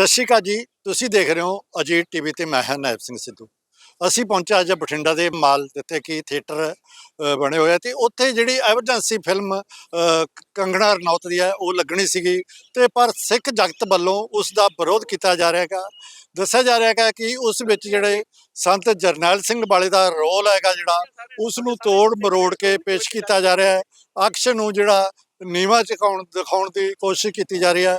ਸਤਿ ਸ਼੍ਰੀ ਅਕਾਲ ਜੀ। ਤੁਸੀਂ ਦੇਖ ਰਹੇ ਹੋ ਅਜੀਤ ਟੀਵੀ ਤੇ ਮੈਂ ਹਾਂ ਨਾਇਬ ਸਿੰਘ ਸਿੱਧੂ। ਅਸੀਂ ਪਹੁੰਚੇ ਅੱਜ ਬਠਿੰਡਾ ਦੇ ਮਾਲ ਜਿੱਥੇ ਕਿ ਥੀਏਟਰ ਬਣੇ ਹੋਏ ਆ ਤੇ ਉੱਥੇ ਜਿਹੜੀ ਐਮਰਜੈਂਸੀ ਫਿਲਮ ਕੰਗਣਾ ਰਣੌਤ ਦੀ ਹੈ, ਉਹ ਲੱਗਣੀ ਸੀਗੀ ਤੇ ਪਰ ਸਿੱਖ ਜਗਤ ਵੱਲੋਂ ਉਸ ਦਾ ਵਿਰੋਧ ਕੀਤਾ ਜਾ ਰਿਹਾ ਹੈਗਾ। ਦੱਸਿਆ ਜਾ ਰਿਹਾ ਹੈਗਾ ਕਿ ਉਸ ਵਿੱਚ ਜਿਹੜੇ ਸੰਤ ਜਰਨੈਲ ਸਿੰਘ ਵਾਲੇ ਦਾ ਰੋਲ ਹੈਗਾ ਜਿਹੜਾ, ਉਸ ਨੂੰ ਤੋੜ ਮਰੋੜ ਕੇ ਪੇਸ਼ ਕੀਤਾ ਜਾ ਰਿਹਾ ਹੈ। ਅਕਸ਼ ਨੂੰ ਜਿਹੜਾ ਨੀਵਾ ਚਕਾਉਣ ਦਿਖਾਉਣ ਦੀ ਕੋਸ਼ਿਸ਼ ਕੀਤੀ ਜਾ ਰਹੀ ਹੈ।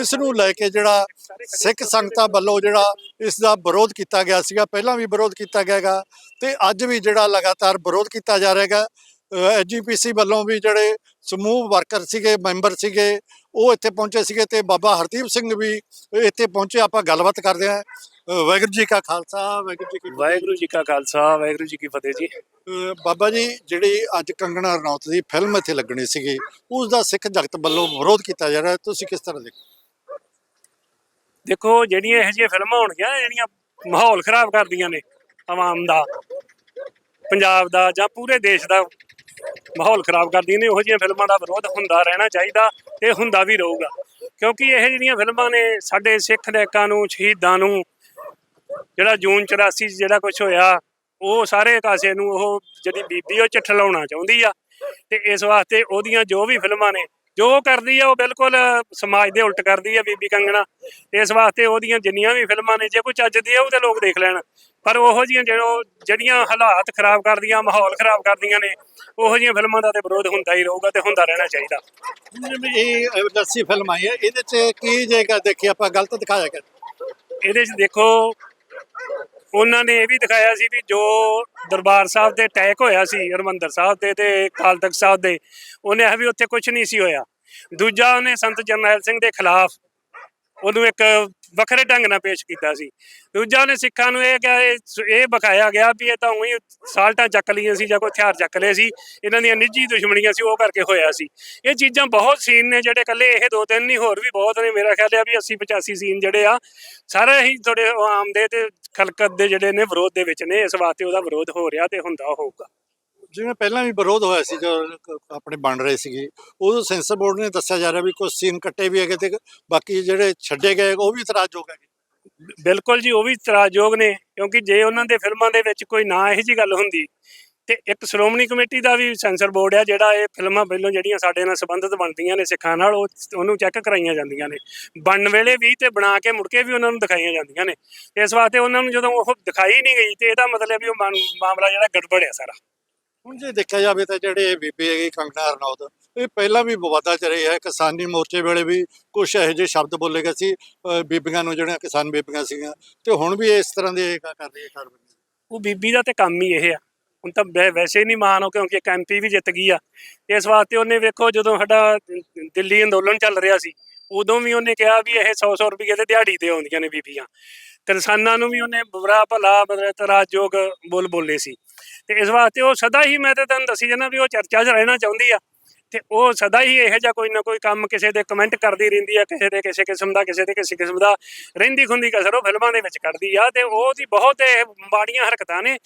ਇਸ ਨੂੰ ਲੈ ਕੇ ਜਿਹੜਾ ਸਿੱਖ ਸੰਗਤਾਂ ਵੱਲੋਂ ਜਿਹੜਾ ਇਸ ਦਾ ਵਿਰੋਧ ਕੀਤਾ ਗਿਆ ਸੀਗਾ, ਪਹਿਲਾਂ ਵੀ ਵਿਰੋਧ ਕੀਤਾ ਗਿਆ ਹੈਗਾ ਤੇ ਅੱਜ ਵੀ ਜਿਹੜਾ ਲਗਾਤਾਰ ਵਿਰੋਧ ਕੀਤਾ ਜਾ ਰਿਹਾ ਹੈਗਾ। ਐਜੀਪੀਸੀ ਵੱਲੋਂ ਵੀ ਜਿਹੜੇ ਸਮੂਹ ਵਰਕਰ ਸੀਗੇ, ਮੈਂਬਰ ਸੀਗੇ, ਉਹ ਇੱਥੇ ਪਹੁੰਚੇ ਸੀਗੇ ਤੇ ਬਾਬਾ ਹਰਦੀਪ ਸਿੰਘ ਵੀ ਇੱਥੇ ਪਹੁੰਚੇ। ਆਪਾਂ ਗੱਲਬਾਤ ਕਰਦੇ ਹਾਂ। ਵਾਹਿਗੁਰੂ ਜੀ ਕਾ ਖਾਲਸਾ ਵਾਹਿਗੁਰੂ ਜੀ ਕੀ ਫਤਿਹ। ਵਾਹਿਗੁਰੂ ਜੀ ਕਾ ਖਾਲਸਾ ਵਾਹਿਗੁਰੂ ਜੀ ਕੀ ਫਤਿਹ ਜੀ। ਬਾਬਾ ਜੀ ਜਿਹੜੀ ਅੱਜ ਕੰਗਣਾ ਰਣੌਤ ਦੀ ਫਿਲਮ ਇੱਥੇ ਲੱਗਣੀ ਸੀਗੀ ਉਸ ਦਾ ਸਿੱਖ ਜਗਤ ਵੱਲੋਂ ਵਿਰੋਧ ਕੀਤਾ ਜਾ ਰਿਹਾ ਤੁਸੀਂ ਕਿਸ ਤਰ੍ਹਾਂ ਦੇਖੋ? ਦੇਖੋ ਜਿਹੜੀਆਂ ਇਹੋ ਜਿਹੀਆਂ ਫਿਲਮਾਂ ਹੋਣਗੀਆਂ ਜਿਹੜੀਆਂ ਮਾਹੌਲ ਖਰਾਬ ਕਰਦੀਆਂ ਨੇ ਆਵਾਮ ਦਾ ਪੰਜਾਬ ਦਾ ਜਾਂ ਪੂਰੇ ਦੇਸ਼ ਦਾ ਮਾਹੌਲ ਖਰਾਬ ਕਰਦੀਆਂ ਨੇ ਉਹੋ ਜਿਹੀਆਂ ਫਿਲਮਾਂ ਦਾ ਵਿਰੋਧ ਹੁੰਦਾ ਰਹਿਣਾ ਚਾਹੀਦਾ ਤੇ ਹੁੰਦਾ ਵੀ ਰਹੂਗਾ। ਕਿਉਂਕਿ ਇਹ ਜਿਹੜੀਆਂ ਫਿਲਮਾਂ ਨੇ ਸਾਡੇ ਸਿੱਖ ਨਾਇਕਾਂ ਨੂੰ ਸ਼ਹੀਦਾਂ ਨੂੰ ਜਿਹੜਾ ਜੂਨ 84 ਚ ਜਿਹੜਾ ਕੁਝ ਹੋਇਆ ਉਹ ਸਾਰੇ ਕਾਸੇ ਨੂੰ ਉਹ ਜਿਹੜੀ ਬੀਬੀ ਉਹ ਚਠਲਾਉਣਾ ਚਾਹੁੰਦੀ ਆ। ਤੇ ਇਸ ਵਾਸਤੇ ਉਹਦੀਆਂ ਜੋ ਵੀ ਫਿਲਮਾਂ ਨੇ ਜੋ ਕਰਦੀ ਆ ਉਹ ਬਿਲਕੁਲ ਸਮਾਜ ਦੇ ਉਲਟ ਕਰਦੀ ਆ ਬੀਬੀ ਕੰਗਣਾ। ਇਸ ਵਾਸਤੇ ਉਹਦੀਆਂ ਜਿੰਨੀਆਂ ਵੀ ਫਿਲਮਾਂ ਨੇ ਜੇ ਕੋਈ ਚੱਜਦੀ ਆ ਉਹ ਤੇ ਲੋਕ ਦੇਖ ਲੈਣ। ਪਰ ਉਹੋ ਜੀਆਂ ਜਿਹੜੋ ਜਿਹੜੀਆਂ ਹਾਲਾਤ ਖਰਾਬ ਕਰਦੀਆਂ ਮਾਹੌਲ ਖਰਾਬ ਕਰਦੀਆਂ ਨੇ ਉਹੋ ਜੀਆਂ ਫਿਲਮਾਂ ਦਾ ਤੇ ਵਿਰੋਧ ਹੁੰਦਾ ਹੀ ਰਹੂਗਾ ਤੇ ਹੁੰਦਾ ਰਹਿਣਾ ਚਾਹੀਦਾ। ਇਹ ਐਮਰਜੈਂਸੀ ਫਿਲਮ ਆਈ ਹੈ ਇਹਦੇ 'ਚ ਕੀ ਜੇਗਾ ਦੇਖੀ ਆਪਾਂ ਗਲਤ ਦਿਖਾਇਆ ਗਿਆ। ਇਹਦੇ 'ਚ ਦੇਖੋ ਉਹਨਾਂ ਨੇ ਇਹ ਵੀ ਦਿਖਾਇਆ ਸੀ ਵੀ ਜੋ ਦਰਬਾਰ ਸਾਹਿਬ ਦੇ ਅਟੈਕ ਹੋਇਆ ਸੀ, ਹਰਮੰਦਰ ਸਾਹਿਬ ਦੇ ਤੇ ਅਕਾਲ ਤਖਤ ਸਾਹਿਬ ਦੇ, ਉਹਨੇ ਇਹ ਵੀ ਉੱਥੇ ਕੁਝ ਨਹੀਂ ਸੀ ਹੋਇਆ। ਦੂਜਾ ਉਹਨੇ ਸੰਤ ਜਰਨੈਲ ਸਿੰਘ ਦੇ ਖਿਲਾਫ ਉਹਨੂੰ ਇੱਕ ਵੱਖਰੇ ਢੰਗ ਨਾਲ ਪੇਸ਼ ਕੀਤਾ ਸੀ। ਦੂਜਾ ਉਹਨੇ ਸਿੱਖਾਂ ਨੂੰ ਇਹ ਕਿਹਾ, ਇਹ ਇਹ ਵਿਖਾਇਆ ਗਿਆ ਵੀ ਇਹ ਤਾਂ ਉਹੀ ਸਾਲਟਾਂ ਚੱਕ ਲਈਆਂ ਸੀ ਜਾਂ ਕੋਈ ਹਥਿਆਰ ਚੱਕ ਲਏ ਸੀ, ਇਹਨਾਂ ਦੀਆਂ ਨਿੱਜੀ ਦੁਸ਼ਮਣੀਆਂ ਸੀ, ਉਹ ਕਰਕੇ ਹੋਇਆ ਸੀ। ਇਹ ਚੀਜ਼ਾਂ ਬਹੁਤ ਸੀਨ ਨੇ ਜਿਹੜੇ ਇਕੱਲੇ ਇਹ ਦੋ ਤਿੰਨ ਨਹੀਂ, ਹੋਰ ਵੀ ਬਹੁਤ ਨੇ। ਮੇਰਾ ਖਿਆਲ ਹੈ ਵੀ 80 85 ਸੀਨ ਜਿਹੜੇ ਆ, ਸਾਰੇ ਹੀ ਥੋੜੇ ਆਮ ਦੇ ਤੇ ਖਲਕਤ ਦੇ ਜਿਹੜੇ ਨੇ ਵਿਰੋਧ ਦੇ ਵਿੱਚ ਨੇ, ਇਸ ਵਾਸਤੇ ਉਹਦਾ ਵਿਰੋਧ ਹੋ ਰਿਹਾ ਤੇ ਹੁੰਦਾ ਹੋਊਗਾ। ਜਿਵੇਂ ਪਹਿਲਾਂ ਵੀ ਵਿਰੋਧ ਹੋਇਆ ਸੀ ਜੋ ਆਪਣੇ ਬਣ ਰਹੇ ਸੀਗੇ, ਉਦੋਂ ਸੈਂਸਰ ਬੋਰਡ ਨੇ ਦੱਸਿਆ ਜਾ ਰਿਹਾ ਵੀ ਕੁਝ ਸੀਨ ਕੱਟੇ ਵੀ ਹੈਗੇ ਤੇ ਬਾਕੀ ਜਿਹੜੇ ਛੱਡੇ ਗਏ, ਉਹ ਵੀ ਇਤਰਾਜ਼ਯੋਗ ਹੈਗੇ। ਬਿਲਕੁਲ ਜੀ, ਉਹ ਵੀ ਇਤਰਾਜ਼ਯੋਗ ਨੇ, ਕਿਉਂਕਿ ਜੇ ਉਹਨਾਂ ਦੇ ਫਿਲਮਾਂ ਦੇ ਵਿੱਚ ਕੋਈ ਨਾ ਇਹੋ ਜੀ ਗੱਲ ਹੁੰਦੀ, ਤੇ ਇੱਕ ਸ਼੍ਰੋਮਣੀ ਕਮੇਟੀ ਦਾ ਵੀ ਸੈਂਸਰ ਬੋਰਡ ਆ, ਜਿਹੜਾ ਇਹ ਫਿਲਮਾਂ ਪਹਿਲਾਂ ਜਿਹੜੀਆਂ ਸਾਡੇ ਨਾਲ ਸੰਬੰਧਿਤ ਬਣਦੀਆਂ ਨੇ, ਸਿੱਖਾਂ ਨਾਲ, ਉਹ ਉਹਨੂੰ ਚੈੱਕ ਕਰਾਈਆਂ ਜਾਂਦੀਆਂ ਨੇ। ਬਣਨ ਵੇਲੇ ਵੀ ਤੇ ਬਣਾ ਕੇ ਮੁੜ ਕੇ ਵੀ ਉਹਨਾਂ ਨੂੰ ਦਿਖਾਈਆਂ ਜਾਂਦੀਆਂ ਨੇ। ਇਸ ਵਾਸਤੇ ਉਹਨਾਂ ਨੂੰ ਜਦੋਂ ਉਹ ਦਿਖਾਈ ਨਹੀਂ ਗਈ, ਤੇ ਇਹਦਾ ਮਤਲਬ ਵੀ ਉਹ ਮਾਮ- ਮਾਮਲਾ ਜਿਹੜਾ ਗੜਬੜ ਆ ਸਾਰਾ। ਹੁਣ ਜੇ ਦੇਖਿਆ ਜਾਵੇ ਤਾਂ ਜਿਹੜੇ ਬੀਬੀ ਹੈਗੀ ਕੰਗਨਾ ਰਣੌਤ, ਇਹ ਪਹਿਲਾਂ ਵੀ ਵਿਵਾਦਾਂ ਚ ਰਹੀ ਹੈ ਕਿਸਾਨੀ ਮੋਰਚੇ ਵੇਲੇ ਵੀ ਕੁਝ ਇਹੋ ਜਿਹੇ ਸ਼ਬਦ ਬੋਲੇ ਗਏ ਸੀ ਬੀਬੀਆਂ ਨੂੰ ਜਿਹੜੀਆਂ ਕਿਸਾਨ ਬੀਬੀਆਂ ਸੀਗੀਆਂ, ਤੇ ਹੁਣ ਵੀ ਇਸ ਤਰ੍ਹਾਂ ਦੇ ਕਰ ਰਹੀ ਹੈ ਕਾਰਵਾਈ। ਉਹ ਬੀਬੀ ਦਾ ਤੇ ਕੰਮ ਹੀ ਇਹ ਆ। ਹੁਣ ਤਾਂ ਵੈਸੇ ਹੀ ਨਹੀਂ ਮਾਨ ਹੋ ਕਿਉਂਕਿ ਇੱਕ ਐਮਪੀ ਵੀ ਜਿੱਤ ਗਈ ਆ। ਇਸ ਵਾਸਤੇ ਉਹਨੇ ਵੇਖੋ ਜਦੋਂ ਸਾਡਾ ਦਿੱਲੀ ਅੰਦੋਲਨ ਚੱਲ ਰਿਹਾ ਸੀ, ਉਦੋਂ ਵੀ ਉਹਨੇ ਕਿਹਾ ਵੀ ਇਹ 100 100 ਰੁਪਏ ਤੇ ਦਿਹਾੜੀ ਤੇ ਆਉਂਦੀਆਂ ਨੇ ਬੀਬੀਆਂ। ਕਿਸਾਨਾਂ ਨੂੰ ਵੀ ਉਹਨੇ ਬੁਰਾ ਭਲਾ ਮਤਲਬ ਤਰਾਜੋਗ ਬੋਲ ਬੋਲੇ ਸੀ। ਤੇ ਇਸ ਵਾਸਤੇ ਉਹ ਸਦਾ ਹੀ ਮੈਂ ਤਾਂ ਤੁਹਾਨੂੰ ਦੱਸੀ ਜਾਂਦਾ ਵੀ ਉਹ ਚਰਚਾ 'ਚ ਰਹਿਣਾ ਚਾਹੁੰਦੀ ਆ। ਤੇ ਉਹ ਸਦਾ ਹੀ ਇਹੋ ਜਿਹਾ ਕੋਈ ਨਾ ਕੋਈ ਕੰਮ ਕਿਸੇ ਦੇ ਕਮੈਂਟ ਕਰਦੀ ਰਹਿੰਦੀ ਆ, ਕਿਸੇ ਦੇ ਕਿਸੇ ਕਿਸਮ ਦਾ, ਕਿਸੇ ਦੇ ਕਿਸੇ ਕਿਸਮ ਦਾ ਰਹਿੰਦੀ ਖੁੰਦੀ ਕਸਰ ਉਹ ਫਿਲਮਾਂ ਦੇ ਵਿੱਚ ਕੱਢਦੀ ਆ ਤੇ ਉਹਦੀ ਬਹੁਤ ਇਹ ਮਾੜੀਆਂ ਹਰਕਤਾਂ ਨੇ।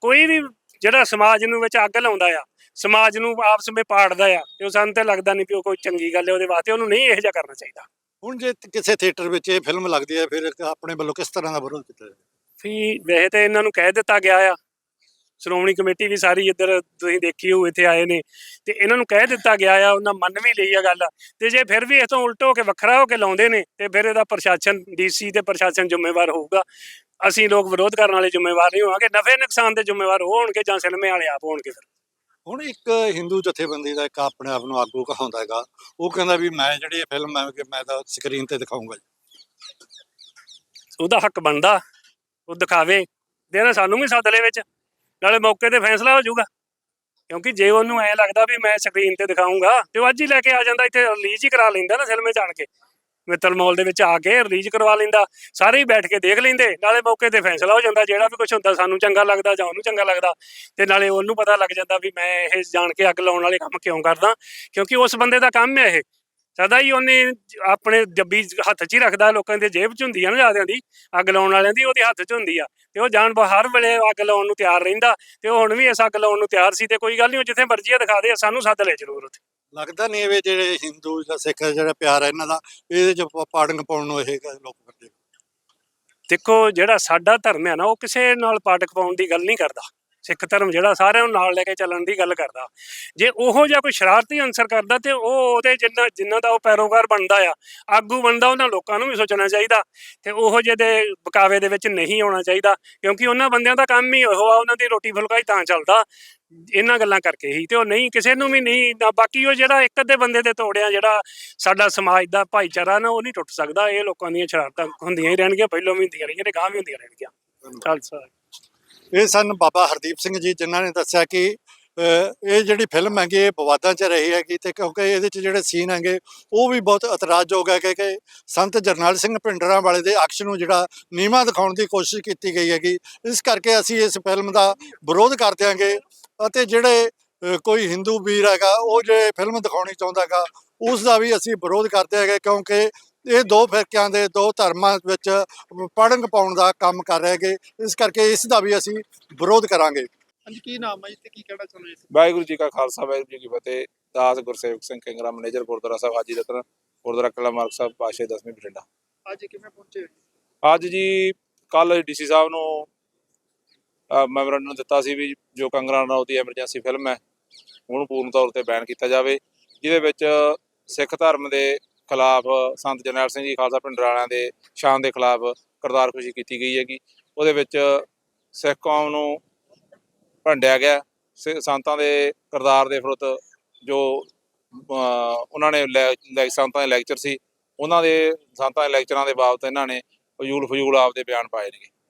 ਕੋਈ ਵੀ ਜਿਹੜਾ ਸਮਾਜ ਨੂੰ ਵਿੱਚ ਅੱਗ ਲਾਉਂਦਾ ਆ, ਸਮਾਜ ਨੂੰ ਆਪਸ ਵਿੱਚ ਪਾੜਦਾ ਆ, ਤੇ ਉਹ ਸਾਨੂੰ ਤੇ ਲੱਗਦਾ ਨਹੀਂ ਵੀ ਉਹ ਕੋਈ ਚੰਗੀ ਗੱਲ ਹੈ, ਉਹਦੇ ਵਾਸਤੇ ਉਹਨੂੰ ਨਹੀਂ ਇਹੋ ਜਿਹਾ ਕਰਨਾ ਚਾਹੀਦਾ। ਹੁਣ ਜੇ ਕਿਸੇ ਥੀਏਟਰ ਵਿੱਚ ਇਹ ਫਿਲਮ ਲੱਗਦੀ ਹੈ, ਫਿਰ ਆਪਣੇ ਵੱਲੋਂ ਕਿਸ ਤਰ੍ਹਾਂ ਦਾ ਵਿਰੋਧ ਕੀਤਾ ਜਾਵੇ? ਵੀ ਵੈਸੇ ਤੇ ਇਹਨਾਂ ਨੂੰ ਕਹਿ ਦਿੱਤਾ ਗਿਆ ਆ। ਸ਼੍ਰੋਮਣੀ ਕਮੇਟੀ ਵੀ ਸਾਰੀ ਇੱਧਰ ਤੁਸੀਂ ਦੇਖੀ ਹੋ ਇੱਥੇ ਆਏ ਨੇ। ਤੇ ਇਹਨਾਂ ਨੂੰ ਕਹਿ ਦਿੱਤਾ ਗਿਆ ਆ, ਉਹਨਾਂ ਮੰਨ ਵੀ ਲਈ ਆ ਗੱਲ। ਤੇ ਜੇ ਫਿਰ ਵੀ ਇਸ ਤੋਂ ਉਲਟ ਹੋ ਕੇ ਵੱਖਰਾ ਹੋ ਕੇ ਲਾਉਂਦੇ ਨੇ, ਤੇ ਫਿਰ ਇਹਦਾ ਪ੍ਰਸ਼ਾਸਨ ਡੀਸੀ ਤੇ ਪ੍ਰਸ਼ਾਸਨ ਜ਼ਿੰਮੇਵਾਰ ਹੋਊਗਾ। ਅਸੀਂ ਲੋਕ ਵਿਰੋਧ ਕਰਨ ਵਾਲੇ ਜ਼ਿੰਮੇਵਾਰ ਨਹੀਂ ਹੋਵਾਂਗੇ, ਨਫੇ ਨੁਕਸਾਨ ਦੇ ਜ਼ਿੰਮੇਵਾਰ ਉਹ ਹੋਣਗੇ ਜਾਂ ਸਿਨੇਮੇ ਵਾਲੇ ਆਪ ਹੋਣਗੇ ਫਿਰ। ਹੁਣ ਇੱਕ ਹਿੰਦੂ ਜਥੇਬੰਦੀ ਦਾ ਇੱਕ ਆਪਣੇ ਆਪ ਨੂੰ ਆਗੂ ਕਹਾਉਂਦਾ ਹੈਗਾ, ਉਹ ਕਹਿੰਦਾ ਵੀ ਮੈਂ ਜਿਹੜੀ ਫਿਲਮ ਹੈ ਕਿ ਮੈਂ ਤਾਂ ਸਕਰੀਨ ਤੇ ਦਿਖਾਉਂਗਾ ਉਹਦਾ ਹੱਕ ਬਣਦਾ, ਉਹ ਦਿਖਾਵੇ ਦੇਣਾ ਸਾਨੂੰ ਵੀ ਸੱਦ ਵਿੱਚ, ਨਾਲੇ ਮੌਕੇ ਤੇ ਫੈਸਲਾ ਹੋ ਜਾਊਗਾ। ਕਿਉਂਕਿ ਜੇ ਉਹਨੂੰ ਐ ਲੱਗਦਾ ਵੀ ਮੈਂ ਸਕਰੀਨ ਤੇ ਦਿਖਾਉਂਗਾ ਤੇ ਉਹ ਅੱਜ ਹੀ ਲੈ ਕੇ ਆ ਜਾਂਦਾ, ਇੱਥੇ ਰਿਲੀਜ਼ ਹੀ ਕਰਾ ਲੈਂਦਾ ਨਾ ਫਿਲਮੇ ਜਾਣ ਕੇ। ਮਿੱਤਲ ਮਾਲ ਦੇ ਵਿੱਚ ਆ ਕੇ ਰਿਲੀਜ਼ ਕਰਵਾ ਲੈਂਦਾ। ਸਾਰੇ ਹੀ ਬੈਠ ਕੇ ਦੇਖ ਲੈਂਦੇ, ਨਾਲੇ ਮੌਕੇ ਤੇ ਫੈਸਲਾ ਹੋ ਜਾਂਦਾ, ਜਿਹੜਾ ਵੀ ਕੁਝ ਹੁੰਦਾ ਸਾਨੂੰ ਚੰਗਾ ਲੱਗਦਾ ਜਾਂ ਉਹਨੂੰ ਚੰਗਾ ਲੱਗਦਾ, ਤੇ ਨਾਲੇ ਉਹਨੂੰ ਪਤਾ ਲੱਗ ਜਾਂਦਾ ਵੀ ਮੈਂ ਇਹ ਜਾਣ ਕੇ ਅੱਗ ਲਾਉਣ ਵਾਲੇ ਕੰਮ ਕਿਉਂ ਕਰਦਾ, ਕਿਉਂਕਿ ਉਸ ਬੰਦੇ ਦਾ ਕੰਮ ਹੈ ਇਹ। ਸਦਾ ਹੀ ਉਹਨੇ ਆਪਣੇ ਜੱਬੀ ਹੱਥ 'ਚ ਹੀ ਰੱਖਦਾ, ਲੋਕਾਂ ਦੇ ਜੇਬ 'ਚ ਹੁੰਦੀ ਆ ਨਾ ਜਿਆਦਿਆਂ ਦੀ, ਅੱਗ ਲਾਉਣ ਵਾਲਿਆਂ ਦੀ, ਉਹਦੇ ਹੱਥ 'ਚ ਹੁੰਦੀ ਆ। ਤੇ ਉਹ ਜਾਣ ਹਰ ਵੇਲੇ ਅੱਗ ਲਾਉਣ ਨੂੰ ਤਿਆਰ ਰਹਿੰਦਾ, ਤੇ ਹੁਣ ਵੀ ਇਸ ਅੱਗ ਲਾਉਣ ਨੂੰ ਤਿਆਰ ਸੀ, ਤੇ ਕੋਈ ਗੱਲ ਨਹੀਂ ਉਹ ਜਿੱਥੇ ਮਰਜ਼ੀ ਆ ਦਿਖਾ ਦੇ, ਸਾਨੂੰ ਸੱਦ ਲੈ ਜ਼ਰੂਰ ਉੱਥੇ। ਲੱਗਦਾ ਨਹੀਂ ਇਹ ਜਿਹੜੇ ਹਿੰਦੂ ਜਾਂ ਸਿੱਖ ਜਿਹੜਾ ਪਿਆਰ ਹੈ ਇਹਨਾਂ ਦਾ, ਇਹਦੇ ਚ ਪਾੜਨ ਪਾਉਣ ਨੂੰ ਇਹ ਲੋਕ ਕਰਦੇ ਦੇਖੋ, ਜਿਹੜਾ ਸਾਡਾ ਧਰਮ ਹੈ ਨਾ, ਉਹ ਕਿਸੇ ਨਾਲ ਪਾਟਕ ਪਾਉਣ ਦੀ ਗੱਲ ਨਹੀਂ ਕਰਦਾ। ਸਿੱਖ ਧਰਮ ਜਿਹੜਾ ਸਾਰਿਆਂ ਨੂੰ ਨਾਲ ਲੈ ਕੇ ਚੱਲਣ ਦੀ ਗੱਲ ਕਰਦਾ। ਜੇ ਉਹੋ ਜਿਹਾ ਕੋਈ ਸ਼ਰਾਰਤੀ ਅਨਸਰ ਕਰਦਾ ਤੇ ਉਹ ਉਹਦੇ ਜਿੰਨਾ ਜਿੰਨਾ ਦਾ ਉਹ ਪੈਰੋਕਾਰ ਬਣਦਾ ਆ, ਆਗੂ ਬਣਦਾ, ਉਹਨਾਂ ਲੋਕਾਂ ਨੂੰ ਵੀ ਸੋਚਣਾ ਚਾਹੀਦਾ। ਤੇ ਉਹੋ ਜਿਹੇ ਦੇ ਬਕਾਵੇ ਦੇ ਵਿੱਚ ਨਹੀਂ ਆਉਣਾ ਚਾਹੀਦਾ, ਕਿਉਂਕਿ ਉਹਨਾਂ ਬੰਦਿਆਂ ਦਾ ਕੰਮ ਹੀ ਉਹ ਆ, ਉਹਨਾਂ ਦੀ ਰੋਟੀ ਫੁਲਕਾ ਹੀ ਤਾਂ ਚੱਲਦਾ। ਇਹਨਾਂ ਗੱਲਾਂ ਕਰਕੇ ਹੀ ਤੇ ਉਹ ਨਹੀਂ ਕਿਸੇ ਨੂੰ ਵੀ ਨਹੀਂ ਨਾ ਬਾਕੀ ਉਹ ਜਿਹੜਾ ਇੱਕ ਅੱਧੇ ਬੰਦੇ ਦੇ ਤੋੜਿਆ ਜਿਹੜਾ ਸਾਡਾ ਸਮਾਜ ਦਾ ਭਾਈਚਾਰਾ ਨਾ ਉਹ ਨਹੀਂ ਟੁੱਟ ਸਕਦਾ ਇਹ ਲੋਕਾਂ ਦੀਆਂ ਸ਼ਰਾਰਤਾਂ ਹੁੰਦੀਆਂ ਹੀ ਰਹਿਣਗੀਆਂ ਪਹਿਲਾਂ ਵੀ ਹੁੰਦੀਆਂ ਰਹੀਆਂ ਤੇ ਗਾਂ ਵੀ ਹੁੰਦੀਆਂ ਰਹਿਣਗੀਆਂ। ਖਾਲਸਾ। ਇਹ ਸਨ ਬਾਬਾ ਹਰਦੀਪ ਸਿੰਘ ਜੀ ਜਿਨ੍ਹਾਂ ਨੇ ਦੱਸਿਆ ਕਿ ਇਹ ਜਿਹੜੀ ਫਿਲਮ ਹੈਗੀ ਇਹ ਵਿਵਾਦਾਂ 'ਚ ਰਹੀ ਹੈਗੀ ਤੇ ਕਿਉਂਕਿ ਇਹਦੇ 'ਚ ਜਿਹੜੇ ਸੀਨ ਹੈਗੇ ਉਹ ਵੀ ਬਹੁਤ ਇਤਰਾਜ਼ਯੋਗ ਹੈ ਕਿ ਕਿ ਸੰਤ ਜਰਨੈਲ ਸਿੰਘ ਭਿੰਡਰਾਂ ਵਾਲੇ ਦੇ ਅਕਸ਼ ਨੂੰ ਜਿਹੜਾ ਨੀਵਾਂ ਦਿਖਾਉਣ ਦੀ ਕੋਸ਼ਿਸ਼ ਕੀਤੀ ਗਈ ਹੈਗੀ। ਇਸ ਕਰਕੇ ਅਸੀਂ ਇਸ ਫਿਲਮ ਦਾ ਵਿਰੋਧ ਕਰ ਦਿਆਂਗੇ। ਅਤੇ ਜਿਹੜੇ ਕੋਈ ਹਿੰਦੂ ਵੀਰ ਹੈਗਾ ਉਹ ਜੇ ਫਿਲਮ ਦਿਖਾਉਣੀ ਚਾਹੁੰਦਾ ਹੈਗਾ ਉਸ ਦਾ ਵੀ ਅਸੀਂ ਵਿਰੋਧ ਕਰਦੇ ਹੈਗੇ ਕਿਉਂਕਿ ਇਹ ਦੋ ਫਿਰਕਿਆਂ ਦੇ ਦੋ ਧਰਮਾਂ ਵਿੱਚ ਪੜੰਗ ਪਾਉਣ ਦਾ ਕੰਮ ਕਰ ਰਹੇ ਹੈਗੇ। ਇਸ ਕਰਕੇ ਇਸ ਦਾ ਵੀ ਅਸੀਂ ਵਿਰੋਧ ਕਰਾਂਗੇ। ਹਾਂਜੀ ਕੀ ਨਾਮ ਹੈ ਜੀ ਤੇ ਕੀ ਕਹਿਣਾ ਚਾਹੁੰਦੇ ਜੀ? ਵਾਹਿਗੁਰੂ ਜੀ ਕਾ ਖਾਲਸਾ ਵਾਹਿਗੁਰੂ ਜੀ ਕੀ ਫਤਿਹ। ਦਾਸ ਗੁਰਸੇਵਕ ਸਿੰਘ ਕਿੰਗਰਾ ਮੈਨੇਜਰ ਗੁਰਦੁਆਰਾ ਸਾਹਿਬ ਹਾਜੀ ਰਤਨ ਗੁਰਦੁਆਰਾ ਕਿਲਾ ਮਾਰਗ ਸਾਹਿਬ ਪਾਸ਼ੇ 10ਵੀਂ ਬਠਿੰਡਾ। ਅੱਜ ਕਿਵੇਂ ਪਹੁੰਚੇ ਅੱਜ ਜੀ ਕੱਲ ਡੀਸੀ ਸਾਹਿਬ ਨੂੰ ਮੈਮੋਰੰਡਮ ਦਿੱਤਾ ਸੀ ਵੀ ਜੋ ਕੰਗਰਾ ਰਣੌਤ ਦੀ ਐਮਰਜੈਂਸੀ ਫਿਲਮ ਹੈ, ਉਹਨੂੰ ਪੂਰਨ ਤੌਰ ਤੇ ਬੈਨ ਕੀਤਾ ਜਾਵੇ, ਜਿਹਦੇ ਵਿੱਚ ਸਿੱਖ ਧਰਮ ਦੇ ਖਿਲਾਫ ਸੰਤ ਜਰਨੈਲ ਸਿੰਘ ਜੀ ਖਾਲਸਾ ਪਿੰਡ ਵਾਲਿਆਂ ਦੇ ਸ਼ਾਨ ਦੇ ਖਿਲਾਫ ਕਰਤਾਰ ਖੁਸ਼ੀ ਕੀਤੀ ਗਈ ਹੈਗੀ। ਉਹਦੇ ਵਿੱਚ ਸਿੱਖ ਕੌਮ ਨੂੰ ਭੰਡਿਆ ਗਿਆ, ਸਿ- ਸੰਤਾਂ ਦੇ ਕਰਤਾਰ ਦੇ ਵਿਰੁੱਧ ਜੋ ਉਹਨਾਂ ਨੇ ਲੈ- ਲੈ- ਸੰਤਾਂ ਦੇ ਲੈਕਚਰ ਸੀ, ਉਹਨਾਂ ਦੇ, ਸੰਤਾਂ ਦੇ ਲੈਕਚਰਾਂ ਦੇ ਬਾਬਤ ਇਹਨਾਂ ਨੇ ਫਜ਼ੂਲ ਫਜ਼ੂਲ ਆਪਦੇ ਬਿਆਨ ਪਾਏ ਨੇਗੇ।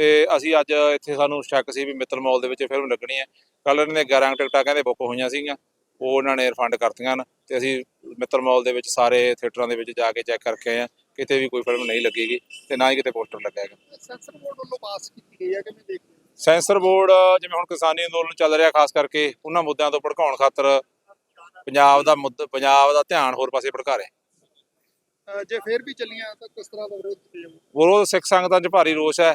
ਤੇ ਅਸੀਂ ਅੱਜ ਇੱਥੇ ਸਾਨੂੰ ਸ਼ੱਕ ਸੀ ਵੀ ਮਿੱਤਲ ਮਾਲ ਦੇ ਵਿੱਚ ਫਿਲਮ ਲੱਗਣੀ ਹੈ। ਕੱਲ ਇਹਨਾਂ ਨੇ 11 ਟਿਕਟਾਂ ਕਹਿੰਦੇ ਬੁੱਕ ਹੋਈਆਂ ਸੀਗੀਆਂ। ਉਹ ਉਹਨਾਂ ਨੇ ਰਿਫੰਡ ਕਰਤੀਆਂ ਨੇ ਤੇ ਅਸੀਂ ਮਿੱਤਲ ਮਾਲ ਦੇ ਵਿੱਚ ਸਾਰੇ ਥੀਏਟਰਾਂ ਦੇ ਵਿੱਚ ਜਾ ਕੇ ਚੈੱਕ ਕਰਕੇ ਆਏ ਆ ਕਿਤੇ ਵੀ ਕੋਈ ਫਿਲਮ ਨਹੀਂ ਲੱਗੇਗੀ ਤੇ ਨਾ ਹੀ ਕਿਤੇ ਪੋਸਟਰ ਲੱਗਾ ਹੈਗਾ। ਸੈਂਸਰ ਬੋਰਡ ਵੱਲੋਂ ਪਾਸ ਕੀਤੀ ਗਈ ਹੈ ਕਿਵੇਂ ਦੇਖਦੇ ਹੋ? ਸੈਂਸਰ ਬੋਰਡ ਜਿਵੇਂ ਹੁਣ ਕਿਸਾਨੀ ਅੰਦੋਲਨ ਚੱਲ ਰਿਹਾ ਖਾਸ ਕਰਕੇ ਉਹਨਾਂ ਮੁੱਦਿਆਂ ਤੋਂ ਭੜਕਾਉਣ ਖਾਤਰ ਪੰਜਾਬ ਦਾ ਮੁੱਦ ਪੰਜਾਬ ਦਾ ਧਿਆਨ ਹੋਰ ਪਾਸੇ ਭੜਕਾ ਰਿਹਾ। ਜੇ ਫੇਰ ਵੀ ਚੱਲੀਆਂ ਤਾਂ ਕਿਸ ਤਰ੍ਹਾਂ ਦਾ ਵਿਰੋਧ ਕੀਤਾ ਜਾਊਗਾ ਵਿਰੋਧ ਸਿੱਖ ਸੰਗਤਾਂ 'ਚ ਭਾਰੀ ਰੋਸ ਹੈ।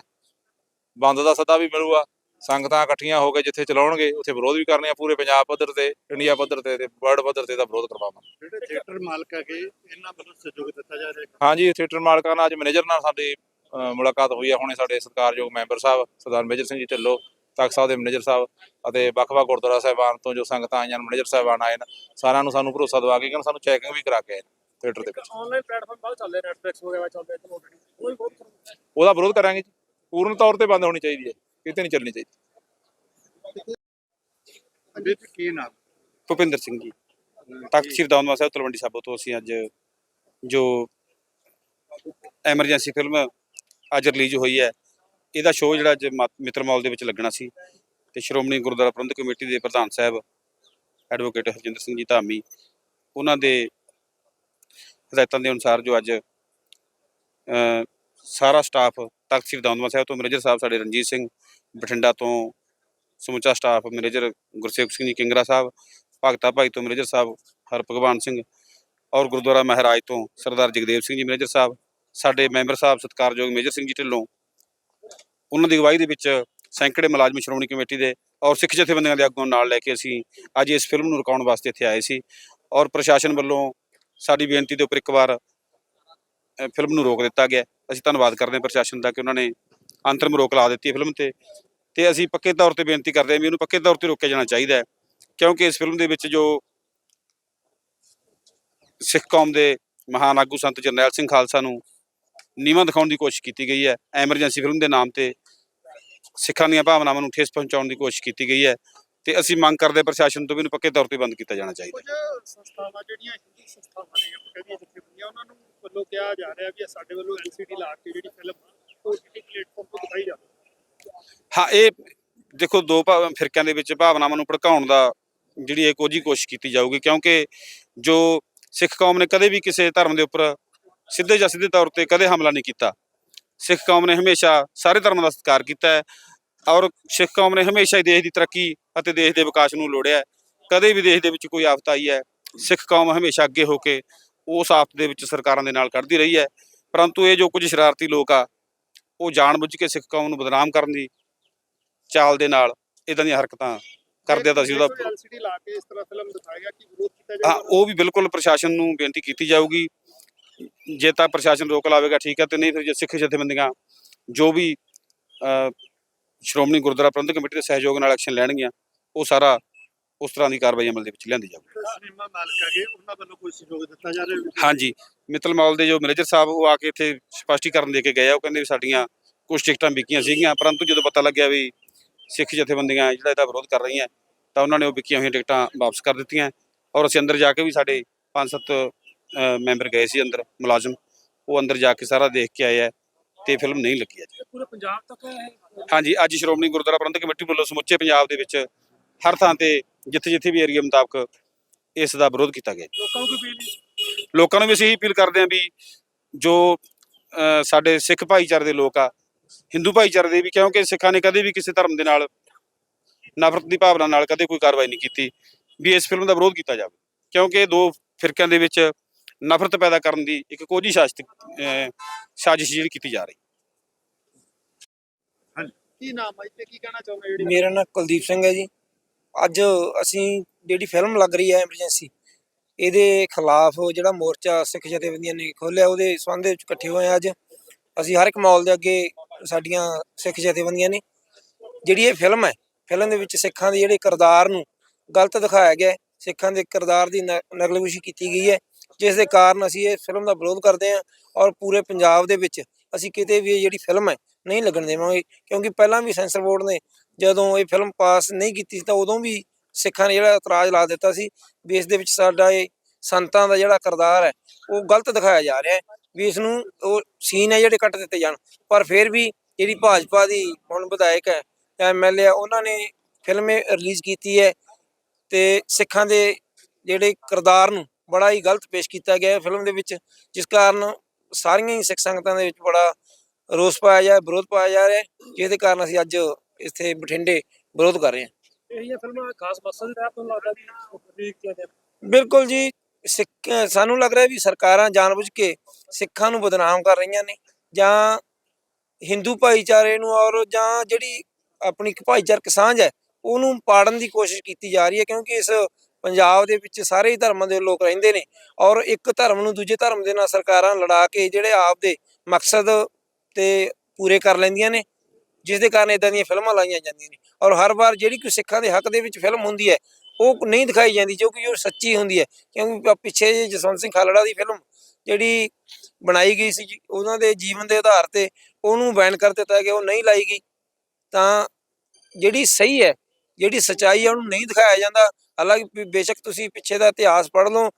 ਬੰਦ ਦਾ ਸੱਦਾ ਵੀ ਮਿਲੂਗਾ। ਸੰਗਤਾਂ ਇਕੱਠੀਆਂ ਹੋ ਕੇ ਜਿੱਥੇ ਚਲਾਉਣਗੇ ਉੱਥੇ ਵਿਰੋਧ ਵੀ ਕਰਨੇ ਆ ਪੂਰੇ ਪੰਜਾਬ ਪੱਧਰ ਤੇ ਇੰਡੀਆ ਪੱਧਰ ਤੇ ਤੇ ਵਰਲਡ ਪੱਧਰ ਤੇ ਦਾ ਵਿਰੋਧ ਕਰਵਾਵਾਂਗੇ। ਜਿਹੜੇ ਥੀਏਟਰ ਮਾਲਕ ਹੈਗੇ ਇਹਨਾਂ ਵੱਲੋਂ ਸਹਿਯੋਗ ਦਿੱਤਾ ਜਾ ਰਿਹਾ ਹਾਂਜੀ ਥੀਏਟਰ ਮਾਲਕਾਂ ਨਾਲ ਅੱਜ ਮੈਨੇਜਰ ਨਾਲ ਸਾਡੀ ਮੁਲਾਕਾਤ ਹੋਈ ਹੈ ਹੁਣੇ ਸਾਡੇ ਸਤਿਕਾਰਯੋਗ ਮੈਂਬਰ ਸਾਹਿਬ ਸਰਦਾਰ ਮੇਜਰ ਸਿੰਘ ਜੀ ਢਿੱਲੋਂ ਤਖਤ ਸਾਹਿਬ ਦੇ ਮੈਨੇਜਰ ਸਾਹਿਬ ਅਤੇ ਵੱਖ-ਵੱਖ ਗੁਰਦੁਆਰਾ ਸਾਹਿਬਾਨ ਤੋਂ ਜੋ ਸੰਗਤਾਂ ਆਈਆਂ ਨੇ ਮੈਨੇਜਰ ਸਾਹਿਬਾਨ ਆਏ ਨੇ ਸਾਰਿਆਂ ਨੂੰ ਸਾਨੂੰ ਭਰੋਸਾ ਦਿਵਾ ਕੇ ਕਿ ਸਾਨੂੰ ਚੈਕਿੰਗ ਵੀ ਕਰਾ ਕੇ ਆਏ ਨੇ ਥੀਏਟਰ ਦੇ ਵਿੱਚ। ਆਨਲਾਈਨ ਪਲੇਟਫਾਰਮ ਬਹੁਤ ਚੱਲਦੇ ਨੈਟਫਲਿਕਸ ਵਗੈਰਾ ਚੱਲਦੇ ਤੇ ਓਟੀਟੀ ਉਹ ਵੀ ਬਹੁਤ ਉਹਦਾ ਵਿਰੋਧ ਕਰਾਂਗੇ ਜੀ। ਪੂਰਨ ਤੌਰ ਤੇ ਬੰਦ ਹੋਣੀ ਚਾਹੀਦੀ ਹੈ ਕਿਤੇ ਨਹੀਂ ਚੱਲਣੀ ਚਾਹੀਦੀ। ਹਾਂਜੀ। ਕੀ ਨਾਮ? ਭੁਪਿੰਦਰ ਸਿੰਘ ਜੀ। ਤਖਤ ਸ੍ਰੀ ਦਮਦਮਾ ਸਾਹਿਬ ਤਲਵੰਡੀ ਸਾਬੋ ਤੋਂ ਅਸੀਂ ਅੱਜ ਜੋ ਐਮਰਜੈਂਸੀ ਫਿਲਮ ਅੱਜ ਰਿਲੀਜ਼ ਹੋਈ ਹੈ ਇਹਦਾ ਸ਼ੋਅ ਜਿਹੜਾ ਅੱਜ ਮਾ- ਮਿੱਤਰ ਮਾਲ ਦੇ ਵਿੱਚ ਲੱਗਣਾ ਸੀ। ਤੇ ਸ਼੍ਰੋਮਣੀ ਗੁਰਦੁਆਰਾ ਪ੍ਰਬੰਧਕ ਕਮੇਟੀ ਦੇ ਪ੍ਰਧਾਨ ਸਾਹਿਬ ਐਡਵੋਕੇਟ ਹਰਜਿੰਦਰ ਸਿੰਘ ਜੀ ਧਾਮੀ ਉਹਨਾਂ ਦੇ ਹਦਾਇਤਾਂ ਦੇ ਅਨੁਸਾਰ ਜੋ ਅੱਜ ਸਾਰਾ ਸਟਾਫ ਤਖਤ ਸ੍ਰੀ ਦਮਦਮਾ ਸਾਹਿਬ ਤੋਂ ਮੈਨੇਜਰ ਸਾਹਿਬ ਸਾਡੇ ਰਣਜੀਤ ਸਿੰਘ ਬਠਿੰਡਾ ਤੋਂ, ਸਮੁੱਚਾ ਸਟਾਫ ਮੈਨੇਜਰ ਗੁਰਸੇਵਕ ਸਿੰਘ ਜੀ ਕਿੰਗਰਾ ਸਾਹਿਬ, ਭਗਤਾ ਭਾਈ ਤੋਂ ਮੈਨੇਜਰ ਸਾਹਿਬ ਹਰ ਭਗਵਾਨ ਸਿੰਘ ਔਰ ਗੁਰਦੁਆਰਾ ਮਹਾਰਾਜ ਤੋਂ ਸਰਦਾਰ ਜਗਦੇਵ ਸਿੰਘ ਜੀ ਮੈਨੇਜਰ ਸਾਹਿਬ, ਸਾਡੇ ਮੈਂਬਰ ਸਾਹਿਬ ਸਤਿਕਾਰਯੋਗ ਮੇਜਰ ਸਿੰਘ ਜੀ ਢਿੱਲੋਂ। ਉਹਨਾਂ ਦੀ ਅਗਵਾਈ ਦੇ ਵਿੱਚ ਸੈਂਕੜੇ ਮੁਲਾਜ਼ਮ ਸ਼੍ਰੋਮਣੀ ਕਮੇਟੀ ਦੇ ਔਰ ਸਿੱਖ ਜਥੇਬੰਦੀਆਂ ਦੇ ਆਗੂਆਂ ਨਾਲ ਲੈ ਕੇ ਅਸੀਂ ਅੱਜ ਇਸ ਫਿਲਮ ਨੂੰ ਰੁਕਾਉਣ ਵਾਸਤੇ ਇੱਥੇ ਆਏ ਸੀ ਔਰ ਪ੍ਰਸ਼ਾਸਨ ਵੱਲੋਂ ਸਾਡੀ ਬੇਨਤੀ ਦੇ ਉੱਪਰ ਇੱਕ ਵਾਰ ਫਿਲਮ ਨੂੰ ਰੋਕ ਦਿੱਤਾ ਗਿਆ। ਅਸੀਂ ਧੰਨਵਾਦ ਕਰਦੇ ਹਾਂ ਪ੍ਰਸ਼ਾਸਨ ਦਾ ਕਿ ਉਹਨਾਂ ਨੇ ਅੰਤਰਮ ਰੋਕ ਲਾ ਦਿੱਤੀ ਫਿਲਮ ਤੇ। ਤੇ ਅਸੀਂ ਪੱਕੇ ਤੌਰ ਤੇ ਬੇਨਤੀ ਕਰਦੇ ਹਾਂ ਵੀ ਇਹਨੂੰ ਪੱਕੇ ਤੌਰ ਤੇ ਰੋਕਿਆ ਜਾਣਾ ਚਾਹੀਦਾ ਹੈ। ਕਿਉਂਕਿ ਇਸ ਫਿਲਮ ਦੇ ਵਿੱਚ ਜੋ ਸਿੱਖ ਕੌਮ ਦੇ ਮਹਾਨ ਆਗੂ ਸੰਤ ਜਰਨੈਲ ਸਿੰਘ ਖਾਲਸਾ ਨੂੰ ਨੀਵਾਂ ਦਿਖਾਉਣ ਦੀ ਕੋਸ਼ਿਸ਼ ਕੀਤੀ ਗਈ ਹੈ, ਐਮਰਜੈਂਸੀ ਫਿਲਮ ਦੇ ਨਾਮ ਤੇ ਸਿੱਖਾਂ ਦੀਆਂ ਭਾਵਨਾਵਾਂ ਨੂੰ ਠੇਸ ਪਹੁੰਚਾਉਣ ਦੀ ਕੋਸ਼ਿਸ਼ ਕੀਤੀ ਗਈ ਹੈ। ਤੇ ਅਸੀਂ ਮੰਗ ਕਰਦੇ ਪ੍ਰਸ਼ਾਸਨ ਤੋਂ ਵੀ ਇਹਨੂੰ ਪੱਕੇ ਤੌਰ ਤੇ ਬੰਦ ਕੀਤਾ ਜਾਣਾ ਚਾਹੀਦਾ। ਕੁਝ ਸੰਸਥਾਵਾਂ ਜਿਹੜੀਆਂ ਹਿੰਦੀ ਸੰਸਥਾਵਾਂ ਨੇ ਆਪਾਂ ਕਹਿੰਦੇ ਜਿੱਥੇ ਹੁੰਦੀਆਂ ਉਹਨਾਂ ਨੂੰ ਵੱਲੋਂ ਕਿਹਾ ਜਾ ਰਿਹਾ ਵੀ ਸਾਡੇ ਵੱਲੋਂ ਐਲਸੀਡੀ ਲਾ ਕੇ ਜਿਹੜੀ ਫਿਲਮ ਓਟੀਟੀ ਪਲੇਟਫਾਰਮ ਤੋਂ ਦਿਖਾਈ ਜਾਵੇ। ਹਾਂ ਇਹ ਦੇਖੋ ਦੋ ਫਿਰਕਿਆਂ ਦੇ ਵਿੱਚ ਭਾਵਨਾਵਾਂ ਨੂੰ ਭੜਕਾਉਣ ਦਾ ਜਿਹੜੀ ਇਹ ਕੋਝੀ ਕੋਸ਼ਿਸ਼ ਕੀਤੀ ਜਾਊਗੀ ਕਿਉਂਕਿ ਜੋ ਸਿੱਖ ਕੌਮ ਨੇ ਕਦੇ ਵੀ ਕਿਸੇ ਧਰਮ ਦੇ ਉੱਪਰ ਸਿੱਧੇ ਜਾਂ ਸਿੱਧੇ ਤੌਰ ਤੇ ਕਦੇ ਹਮਲਾ ਨਹੀਂ ਕੀਤਾ। ਸਿੱਖ ਕੌਮ ਨੇ ਹਮੇਸ਼ਾ ਸਾਰੇ ਧਰਮਾਂ ਦਾ ਸਤਿਕਾਰ ਕੀਤਾ ਹੈ। ਔਰ ਸਿੱਖ ਕੌਮ ਨੇ ਹਮੇਸ਼ਾ ਹੀ ਦੇਸ਼ ਦੀ ਤਰੱਕੀ ਅਤੇ ਦੇਸ਼ ਦੇ ਵਿਕਾਸ ਨੂੰ ਲੋੜਿਆ ਹੈ। ਕਦੇ ਵੀ ਦੇਸ਼ ਦੇ ਵਿੱਚ ਕੋਈ ਆਫਤ ਆਈ ਹੈ ਸਿੱਖ ਕੌਮ ਹਮੇਸ਼ਾ ਅੱਗੇ ਹੋ ਕੇ ਉਸ ਆਫਤ ਦੇ ਵਿੱਚ ਸਰਕਾਰਾਂ ਦੇ ਨਾਲ ਖੜਦੀ ਰਹੀ ਹੈ। ਪਰੰਤੂ ਇਹ ਜੋ ਕੁਝ ਸ਼ਰਾਰਤੀ ਲੋਕ ਆ ਉਹ ਜਾਣਬੁੱਝ ਕੇ ਸਿੱਖ ਕੌਮ ਨੂੰ ਬਦਨਾਮ ਕਰਨ ਦੀ ਚਾਲ ਦੇ ਨਾਲ ਇਦਾਂ ਦੀਆਂ ਹਰਕਤਾਂ ਕਰਦੇ ਆ ਤਾਂ ਅਸੀਂ ਉਹਦਾ ਐਲਸੀਡੀ ਲਾ ਕੇ ਇਸ ਤਰ੍ਹਾਂ ਫਿਲਮ ਦਿਖਾਏਗਾ ਕਿ ਵਿਰੋਧ ਕੀਤਾ ਹਾਂ ਉਹ ਵੀ ਬਿਲਕੁਲ ਪ੍ਰਸ਼ਾਸਨ ਨੂੰ ਬੇਨਤੀ ਕੀਤੀ ਜਾਊਗੀ। ਜੇ ਤਾਂ ਪ੍ਰਸ਼ਾਸਨ ਰੋਕ ਲਾਵੇਗਾ ਠੀਕ ਹੈ ਤੇ ਨਹੀਂ ਫਿਰ ਜੇ ਸਿੱਖ ਜਥੇਬੰਦੀਆਂ ਜੋ ਵੀ ਸ਼੍ਰੋਮਣੀ ਗੁਰਦੁਆਰਾ ਪ੍ਰਬੰਧਕ ਕਮੇਟੀ ਦੇ ਸਹਿਯੋਗ ਨਾਲ ਐਕਸ਼ਨ ਲੈਣਗੀਆਂ ਉਹ ਸਾਰਾ ਉਸ ਤਰ੍ਹਾਂ ਦੀ ਕਾਰਵਾਈ ਅਮਲ ਦੇ ਵਿੱਚ ਲਿਆਂਦੀ ਜਾਊਗੀ। ਸਿਨੇਮਾ ਮਾਲਕ ਹੈਗੇ ਉਹਨਾਂ ਵੱਲੋਂ ਕੋਈ ਸਹਿਯੋਗ ਦਿੱਤਾ ਜਾ ਰਿਹਾ ਹਾਂਜੀ ਮਿੱਤਲ ਮੌਲ ਦੇ ਜੋ ਮੈਨੇਜਰ ਸਾਹਿਬ ਉਹ ਆ ਕੇ ਇੱਥੇ ਸਪਸ਼ਟੀਕਰਨ ਦੇ ਕੇ ਗਏ ਆ ਉਹ ਕਹਿੰਦੇ ਵੀ ਸਾਡੀਆਂ ਕੁਝ ਟਿਕਟਾਂ ਵਿਕੀਆਂ ਸੀਗੀਆਂ ਪਰੰਤੂ ਜਦੋਂ ਪਤਾ ਲੱਗਿਆ ਵੀ ਸਿੱਖ ਜਥੇਬੰਦੀਆਂ ਜਿਹੜਾ ਇਹਦਾ ਵਿਰੋਧ ਕਰ ਰਹੀਆਂ ਤਾਂ ਉਹਨਾਂ ਨੇ ਉਹ ਵਿਕੀਆਂ ਹੋਈਆਂ ਟਿਕਟਾਂ ਵਾਪਸ ਕਰ ਦਿੱਤੀਆਂ ਔਰ ਅਸੀਂ ਅੰਦਰ ਜਾ ਕੇ ਵੀ ਸਾਡੇ ਪੰਜ ਸੱਤ ਅ, ਮੈਂਬਰ ਗਏ ਸੀ ਅੰਦਰ ਮੁਲਾਜ਼ਮ ਉਹ ਅੰਦਰ ਜਾ ਕੇ ਸਾਰਾ ਦੇਖ ਕੇ ਆਏ ਆ। ਤੇ ਫਿਲਮ ਨਹੀਂ ਲੱਗੀ ਅੱਜ। ਪੂਰੇ ਪੰਜਾਬ ਤੱਕ ਇਹ? ਹਾਂਜੀ ਅੱਜ ਸ਼੍ਰੋਮਣੀ ਗੁਰਦੁਆਰਾ ਪ੍ਰਬੰਧਕ ਕਮੇਟੀ ਵੱਲੋਂ ਸਮੁੱਚੇ ਪੰਜਾਬ ਦੇ ਵਿੱਚ ਹਰ ਥਾਂ ਤੇ ਜਿੱਥੇ ਜਿੱਥੇ ਵੀ ਏਰੀਆ ਮੁਤਾਬਕ ਇਸ ਦਾ ਵਿਰੋਧ ਕੀਤਾ ਗਿਆ ਲੋਕਾਂ ਨੂੰ ਕੋਈ ਅਪੀਲ ਲੋਕਾਂ ਨੂੰ ਵੀ ਅਸੀਂ ਇਹੀ ਅਪੀਲ ਕਰਦੇ ਹਾਂ ਵੀ ਜੋ ਸਾਡੇ ਸਿੱਖ ਭਾਈਚਾਰੇ ਦੇ ਲੋਕ ਆ ਹਿੰਦੂ ਭਾਈਚਾਰੇ ਦੇ ਵੀ ਕਿਉਂਕਿ ਸਿੱਖਾਂ ਨੇ ਕਦੇ ਵੀ ਕਿਸੇ ਧਰਮ ਦੇ ਨਾਲ ਨਫ਼ਰਤ ਦੀ ਭਾਵਨਾ ਨਾਲ ਕਦੇ ਕੋਈ ਕਾਰਵਾਈ ਨਹੀਂ ਕੀਤੀ ਵੀ ਇਸ ਫਿਲਮ ਦਾ ਵਿਰੋਧ ਕੀਤਾ ਜਾਵੇ। ਕਿਉਂਕਿ ਇਹ ਦੋ ਫਿਰਕਿਆਂ ਦੇ ਵਿੱਚ ਨਫ਼ਰਤ ਪੈਦਾ ਕਰਨ ਦੀ ਇੱਕ ਕੋਝੀ ਸਾਜ਼ਿਸ਼ ਜਿਹੜੀ ਕੀਤੀ ਜਾ ਰਹੀ। ਕੀ ਨਾਮ ਹੈ ਤੇ ਕੀ ਕਹਿਣਾ ਚਾਹੁੰਦੇ ਜਿਹੜੀ ਮੇਰਾ ਨਾਮ ਕੁਲਦੀਪ ਸਿੰਘ ਹੈ ਜੀ। ਅੱਜ ਅਸੀਂ ਜਿਹੜੀ ਫਿਲਮ ਲੱਗ ਰਹੀ ਹੈ ਐਮਰਜੈਂਸੀ ਇਹਦੇ ਖਿਲਾਫ ਜਿਹੜਾ ਮੋਰਚਾ ਸਿੱਖ ਜਥੇਬੰਦੀਆਂ ਨੇ ਖੋਲ੍ਹਿਆ ਉਹਦੇ ਸੰਬੰਧ ਵਿੱਚ ਇਕੱਠੇ ਹੋਏ ਹਾਂ ਅੱਜ। ਅਸੀਂ ਹਰ ਇੱਕ ਮਾਲ ਦੇ ਅੱਗੇ ਸਾਡੀਆਂ ਸਿੱਖ ਜਥੇਬੰਦੀਆਂ ਨੇ। ਜਿਹੜੀ ਇਹ ਫਿਲਮ ਹੈ ਫਿਲਮ ਦੇ ਵਿੱਚ ਸਿੱਖਾਂ ਦੇ ਜਿਹੜੇ ਕਿਰਦਾਰ ਨੂੰ ਗਲਤ ਦਿਖਾਇਆ ਗਿਆ ਸਿੱਖਾਂ ਦੇ ਕਿਰਦਾਰ ਦੀ ਨਕਲਗੁਸ਼ੀ ਕੀਤੀ ਗਈ ਹੈ। ਜਿਸ ਦੇ ਕਾਰਨ ਅਸੀਂ ਇਹ ਫਿਲਮ ਦਾ ਵਿਰੋਧ ਕਰਦੇ ਹਾਂ ਔਰ ਪੂਰੇ ਪੰਜਾਬ ਦੇ ਵਿੱਚ ਅਸੀਂ ਕਿਤੇ ਵੀ ਇਹ ਜਿਹੜੀ ਫਿਲਮ ਹੈ ਨਹੀਂ ਲੱਗਣ ਦੇਵਾਂਗੇ, ਕਿਉਂਕਿ ਪਹਿਲਾਂ ਵੀ ਸੈਂਸਰ ਬੋਰਡ ਨੇ ਜਦੋਂ ਇਹ ਫਿਲਮ ਪਾਸ ਨਹੀਂ ਕੀਤੀ ਸੀ ਤਾਂ ਉਦੋਂ ਵੀ ਸਿੱਖਾਂ ਨੇ ਜਿਹੜਾ ਇਤਰਾਜ਼ ਲਾ ਦਿੱਤਾ ਸੀ ਵੀ ਇਸ ਦੇ ਵਿੱਚ ਸਾਡਾ ਇਹ ਸੰਤਾਂ ਦਾ ਜਿਹੜਾ ਕਿਰਦਾਰ ਹੈ, ਉਹ ਗਲਤ ਦਿਖਾਇਆ ਜਾ ਰਿਹਾ ਹੈ, ਵੀ ਇਸ ਨੂੰ ਉਹ ਸੀਨ ਹੈ ਜਿਹੜੇ ਕੱਟ ਦਿੱਤੇ ਜਾਣ। ਪਰ ਫਿਰ ਵੀ ਜਿਹੜੀ ਭਾਜਪਾ ਦੀ ਹੁਣ ਵਿਧਾਇਕ ਹੈ ਜਾਂ ਐਮਐਲਏ ਉਹਨਾਂ ਨੇ ਫਿਲਮ ਰਿਲੀਜ਼ ਕੀਤੀ ਹੈ ਤੇ ਸਿੱਖਾਂ ਦੇ ਜਿਹੜੇ ਕਿਰਦਾਰ ਨੂੰ ਬੜਾ ਹੀ ਗਲਤ ਪੇਸ਼ ਕੀਤਾ ਗਿਆ ਹੈ ਫਿਲਮ ਦੇ ਵਿੱਚ ਜਿਸ ਕਾਰਨ ਸਾਰੀਆਂ ਹੀ ਸਿੱਖ ਸੰਗਤਾਂ ਦੇ ਵਿੱਚ ਬੜਾ ਰੋਸ ਪਾਇਆ ਜਾ ਵਿਰੋਧ ਪਾਇਆ ਜਾ ਰਿਹਾ ਹੈ ਜਿਹਦੇ ਕਾਰਨ ਅਸੀਂ ਅੱਜ ਇੱਥੇ ਬਠਿੰਡੇ ਵਿਰੋਧ ਕਰ ਰਹੇ ਹਾਂ। ਇਹ ਜਿਹੀਆਂ ਫਿਲਮਾਂ ਖਾਸ ਮਕਸਦ ਦਾ ਤੁਹਾਨੂੰ ਲੱਗਦਾ ਵੀ ਉਹ ਰੀਕ ਦੇ ਬਿਲਕੁਲ ਜੀ ਸਿੱਖ ਸਾਨੂੰ ਲੱਗ ਰਿਹਾ ਵੀ ਸਰਕਾਰਾਂ ਜਾਣਬੁੱਝ ਕੇ ਸਿੱਖਾਂ ਨੂੰ ਬਦਨਾਮ ਕਰ ਰਹੀਆਂ ਨੇ ਜਾਂ ਹਿੰਦੂ ਭਾਈਚਾਰੇ ਨੂੰ ਔਰ ਜਾਂ ਜਿਹੜੀ ਆਪਣੀ ਇੱਕ ਭਾਈਚਾਰਕ ਸਾਂਝ ਹੈ ਉਹਨੂੰ ਪਾੜਨ ਦੀ ਕੋਸ਼ਿਸ਼ ਕੀਤੀ ਜਾ ਰਹੀ ਹੈ ਕਿਉਂਕਿ ਇਸ ਪੰਜਾਬ ਦੇ ਵਿੱਚ ਸਾਰੇ ਹੀ ਧਰਮਾਂ ਦੇ ਲੋਕ ਰਹਿੰਦੇ ਨੇ ਔਰ ਇੱਕ ਧਰਮ ਨੂੰ ਦੂਜੇ ਧਰਮ ਦੇ ਨਾਲ ਸਰਕਾਰਾਂ ਲੜਾ ਕੇ ਜਿਹੜੇ ਆਪ ਦੇ ਮਕਸਦ ਤੇ ਪੂਰੇ ਕਰ ਲੈਂਦੀਆਂ ਨੇ ਜਿਸ ਦੇ ਕਾਰਨ ਇਦਾਂ ਦੀਆਂ ਫਿਲਮਾਂ ਲਾਈਆਂ ਜਾਂਦੀਆਂ ਨੇ ਔਰ ਹਰ ਵਾਰ ਜਿਹੜੀ ਕੋਈ ਸਿੱਖਾਂ ਦੇ ਹੱਕ ਦੇ ਵਿੱਚ ਫਿਲਮ ਹੁੰਦੀ ਹੈ, ਉਹ ਨਹੀਂ ਦਿਖਾਈ ਜਾਂਦੀ, ਜੋ ਕਿ ਉਹ ਸੱਚੀ ਹੁੰਦੀ ਹੈ, ਕਿਉਂਕਿ ਪਿੱਛੇ ਜੇ ਜਸਵੰਤ ਸਿੰਘ ਖਾਲੜਾ ਦੀ ਫਿਲਮ ਜਿਹੜੀ ਬਣਾਈ ਗਈ ਸੀ ਉਹਨਾਂ ਦੇ ਜੀਵਨ ਦੇ ਆਧਾਰ ਤੇ ਉਹਨੂੰ ਬੈਨ ਕਰ ਦਿੱਤਾ ਗਿਆ, ਉਹ ਨਹੀਂ ਲਾਈ ਗਈ, ਤਾਂ ਜਿਹੜੀ ਸਹੀ ਹੈ ਜਿਹੜੀ ਸਚਾਈ ਹੈ ਉਹਨੂੰ ਨਹੀਂ ਦਿਖਾਇਆ ਜਾਂਦਾ। ਹਾਲਾਂਕਿ ਬੇਸ਼ੱਕ ਤੁਸੀਂ ਪਿੱਛੇ ਦਾ ਇਤਿਹਾਸ ਪੜ੍ਹ ਲਓ,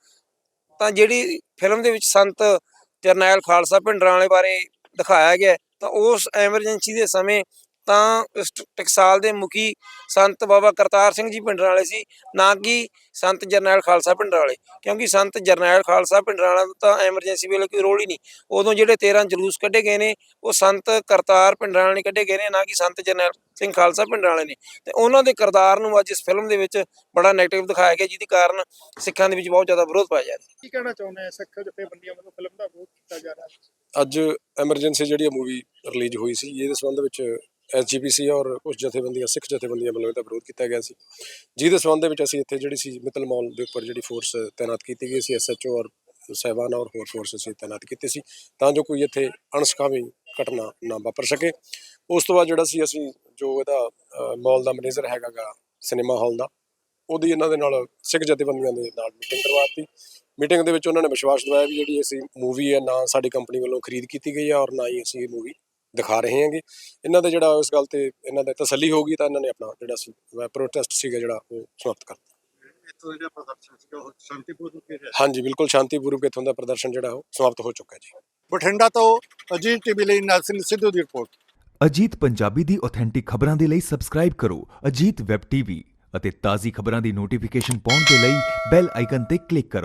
ਤਾਂ ਜਿਹੜੀ ਫਿਲਮ ਦੇ ਵਿੱਚ ਸੰਤ ਜਰਨੈਲ ਖਾਲਸਾ ਭਿੰਡਰਾਂ ਵਾਲੇ ਬਾਰੇ ਦਿਖਾਇਆ ਗਿਆ, ਤਾਂ ਉਸ ਐਮਰਜੈਂਸੀ ਦੇ ਸਮੇਂ ਤਾਂ ਇਸ ਟਕਸਾਲ ਦੇ ਮੁਖੀ ਸੰਤ ਬਾਬਾ ਕਰਤਾਰ ਸਿੰਘ ਜੀ ਭਿੰਡਰਾਂ ਵਾਲੇ ਸੀ ਨਾ ਕਿ ਸੰਤ ਜਰਨੈਲ ਖਾਲਸਾ ਭਿੰਡਰਾਂ ਵਾਲੇ ਕਿਉਂਕਿ ਸੰਤ ਜਰਨੈਲ ਖਾਲਸਾ ਭਿੰਡਰਾਂ ਵਾਲਾ ਤਾਂ ਐਮਰਜੈਂਸੀ ਵੇਲੇ ਕੋਈ ਰੋਲ ਹੀ ਨਹੀਂ। ਉਦੋਂ ਜਿਹੜੇ 13 ਜਲੂਸ ਕੱਢੇ ਗਏ ਨੇ ਉਹ ਸੰਤ ਕਰਤਾਰ ਭਿੰਡਰਾਂ ਵਾਲੇ ਨੇ ਕੱਢੇ ਗਏ ਨੇ ਨਾ ਕਿ ਸੰਤ ਜਰਨੈਲ ਸਿੰਘ ਖਾਲਸਾ ਭਿੰਡਰਾਂ ਵਾਲੇ ਨੇ। ਤੇ ਉਹਨਾਂ ਦੇ ਕਿਰਦਾਰ ਨੂੰ ਅੱਜ ਇਸ ਫਿਲਮ ਦੇ ਵਿੱਚ ਬੜਾ 네ਗੇਟਿਵ ਦਿਖਾਇਆ ਗਿਆ ਜਿਹਦੇ ਕਾਰਨ ਸਿੱਖਾਂ ਦੇ ਵਿੱਚ ਬਹੁਤ ਜ਼ਿਆਦਾ ਵਿਰੋਧ ਪਾਇਆ ਜਾ ਰਿਹਾ। ਕੀ ਕਹਿਣਾ ਚਾਹੁੰਦੇ ਆ ਸਿੱਖ ਜਥੇਬੰਦੀਆਂ ਵੱਲੋਂ ਫਿਲਮ ਦਾ ਵਿਰੋਧ ਕੀਤਾ ਜਾ ਰਿਹਾ? ਹੈ ਅੱਜ ਐਮਰਜੈਂਸੀ ਜਿਹੜੀ ਮੂਵੀ ਰਿਲੀਜ਼ ਹੋਈ ਸੀ ਇਹਦੇ ਸੰਬੰਧ ਵਿੱਚ ਐਸਜੀਪੀਸੀ ਔਰ ਕੁਝ ਜਥੇਬੰਦੀਆਂ, ਸਿੱਖ ਜਥੇਬੰਦੀਆਂ ਵੱਲੋਂ ਇਹਦਾ ਵਿਰੋਧ ਕੀਤਾ ਗਿਆ ਸੀ। ਜਿਹਦੇ ਸੰਬੰਧ ਦੇ ਵਿੱਚ ਅਸੀਂ ਇੱਥੇ ਜਿਹੜੀ ਸੀ ਮਿੱਤਲ ਮਾਲ ਦੇ ਉੱਪਰ ਜਿਹੜੀ ਫੋਰਸ ਤਾਇਨਾਤ ਕੀਤੀ ਗਈ ਸੀ ਐਸਐਚਓ ਔਰ ਸਹਿਬਾਨ ਔਰ ਹੋਰ ਫੋਰਸ ਅਸੀਂ ਤਾਇਨਾਤ ਕੀਤੀ ਸੀ, ਤਾਂ ਜੋ ਕੋਈ ਇੱਥੇ ਅਣਸਖਾਵੀ ਘਟਨਾ ਨਾ ਵਾਪਰ ਸਕੇ। ਉਸ ਤੋਂ ਬਾਅਦ ਜਿਹੜਾ ਸੀ ਅਸੀਂ ਜੋ ਇਹਦਾ ਮਾਲ ਦਾ ਮੈਨੇਜਰ ਹੈਗਾਗਾ ਸਿਨੇਮਾ ਹਾਲ ਦਾ, ਉਹਦੀ ਇਹਨਾਂ ਦੇ ਨਾਲ ਸਿੱਖ ਜਥੇਬੰਦੀਆਂ ਦੇ ਨਾਲ ਮੀਟਿੰਗ ਕਰਵਾਤੀ ਮੀਟਿੰਗ ਦੇ ਵਿੱਚ ਉਹਨਾਂ ਨੇ ਵਿਸ਼ਵਾਸ ਦਿਵਾਇਆ ਵੀ ਜਿਹੜੀ ਅਸੀਂ ਮੂਵੀ ਹੈ, ਨਾ ਸਾਡੀ ਕੰਪਨੀ ਵੱਲੋਂ ਖਰੀਦ ਕੀਤੀ ਗਈ ਹੈ ਔਰ ਨਾ ਹੀ ਅਸੀਂ ਇਹ ਮੂਵੀ ਦਿਖਾ ਰਹੇ ਹਾਂਗੇ। ਇਹਨਾਂ ਦੇ ਜਿਹੜਾ ਇਸ ਗੱਲ ਤੇ ਇਹਨਾਂ ਦਾ ਤਸੱਲੀ ਹੋਗੀ ਤਾਂ ਇਹਨਾਂ ਨੇ ਆਪਣਾ ਜਿਹੜਾ ਸੀ ਪ੍ਰੋਟੈਸਟ ਸੀਗਾ ਜਿਹੜਾ ਉਹ ਸਮਾਪਤ ਕਰ ਦਿੱਤਾ। ਇੱਥੋਂ ਜਿਹੜਾ ਪ੍ਰਦਰਸ਼ਨ ਸੀਗਾ ਉਹ ਸ਼ਾਂਤੀਪੂਰਵਕ ਹੀ ਰਿਹਾ ਹਾਂਜੀ ਬਿਲਕੁਲ ਸ਼ਾਂਤੀਪੂਰਵਕ ਇੱਥੋਂ ਦਾ ਪ੍ਰਦਰਸ਼ਨ ਜਿਹੜਾ ਉਹ ਸਮਾਪਤ ਹੋ ਚੁੱਕਾ ਹੈ ਜੀ। ਬਠਿੰਡਾ ਤੋਂ ਅਜੀਤ ਟੀਵੀ ਲਈ ਨੈਲ ਸਿੰਘ ਸਿੱਧੂ ਦੀ ਰਿਪੋਰਟ। ਅਜੀਤ ਪੰਜਾਬੀ ਦੀ ਆਥੈਂਟਿਕ ਖਬਰਾਂ ਦੇ ਲਈ ਸਬਸਕ੍ਰਾਈਬ ਕਰੋ ਅਜੀਤ ਵੈਬ ਟੀਵੀ ਅਤੇ ਤਾਜ਼ੀ ਖਬਰਾਂ ਦੀ ਨੋਟੀਫਿਕੇਸ਼ਨ ਪਾਉਣ ਦੇ ਲਈ ਬੈਲ ਆਈਕਨ ਤੇ ਕਲਿੱਕ ਕਰੋ।